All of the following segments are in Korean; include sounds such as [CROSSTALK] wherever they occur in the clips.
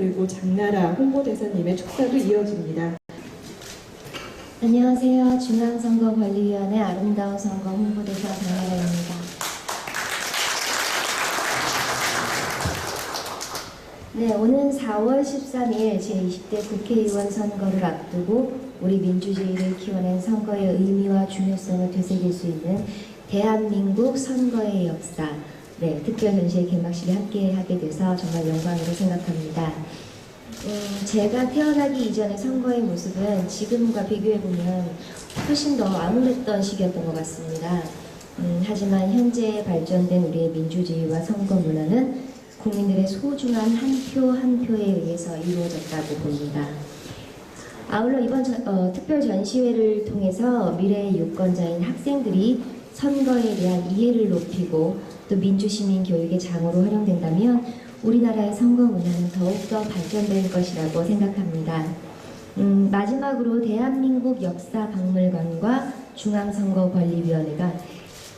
그리고 장나라 홍보대사님의 축사도 이어집니다. 안녕하세요. 중앙선거관리위원회 아름다운 선거 홍보대사 장나라입니다. 네, 오는 4월 13일 제20대 국회의원 선거를 앞두고 우리 민주주의를 키워낸 선거의 의미와 중요성을 되새길 수 있는 대한민국 선거의 역사 네, 특별 전시회 개막식에 함께 하게 돼서 정말 영광으로 생각합니다. 음, 제가 태어나기 이전의 선거의 모습은 지금과 비교해보면 훨씬 더 암울했던 시기였던 것 같습니다. 음, 하지만 현재 발전된 우리의 민주주의와 선거 문화는 국민들의 소중한 한 표한 표에 의해서 이루어졌다고 봅니다. 아울러 이번 전- 어, 특별 전시회를 통해서 미래의 유권자인 학생들이 선거에 대한 이해를 높이고 또 민주시민 교육의 장으로 활용된다면 우리나라의 선거 문화는 더욱더 발전될 것이라고 생각합니다. 음, 마지막으로 대한민국 역사박물관과 중앙선거관리위원회가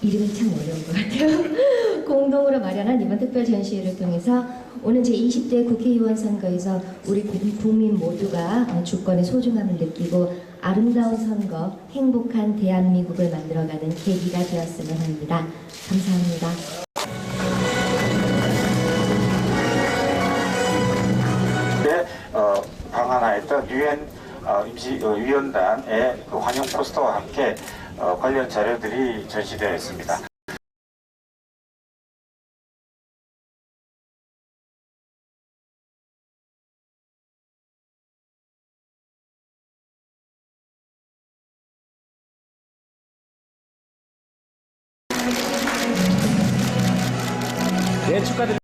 이름이 참 어려운 것 같아요. [LAUGHS] 공동으로 마련한 이번 특별 전시회를 통해서 오는 제20대 국회의원 선거에서 우리 국- 국민 모두가 어, 주권의 소중함을 느끼고 아름다운 선거, 행복한 대한민국을 만들어가는 계기가 되었으면 합니다. 감사합니다. 방한하였던 유엔 어, 임시 어, 위원단의 그 환영 포스터와 함께 어, 관련 자료들이 전시되어 있습니다. 네, 축하드립니다.